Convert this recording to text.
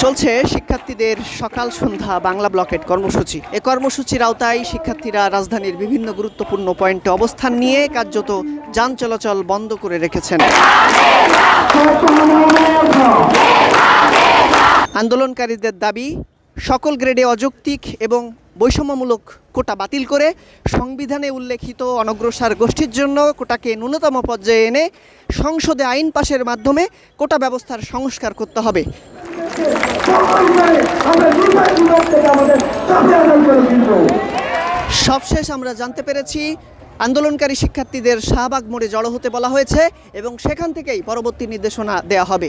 চলছে শিক্ষার্থীদের সকাল সন্ধ্যা বাংলা ব্লকেট কর্মসূচি। এ কর্মসূচির আওতায় শিক্ষার্থীরা রাজধানীর বিভিন্ন গুরুত্বপূর্ণ পয়েন্টে অবস্থান নিয়ে কার্যত যান চলাচল বন্ধ করে রেখেছেন। আন্দোলনকারীদের দাবি, সকল গ্রেডে অযৌক্তিক এবং বৈষম্যমূলক কোটা বাতিল করে সংবিধানে উল্লেখিত অনগ্রসর গোষ্ঠীর জন্য কোটাকে ন্যূনতম পর্যায়ে এনে সংসদে আইন পাশের মাধ্যমে কোটা ব্যবস্থার সংস্কার করতে হবে। সবশেষ আমরা জানতে পেরেছি, আন্দোলনকারী শিক্ষার্থীদের শাহবাগ মোড়ে জড়ো হতে বলা হয়েছে এবং সেখান থেকেই পরবর্তী নির্দেশনা দেয়া হবে।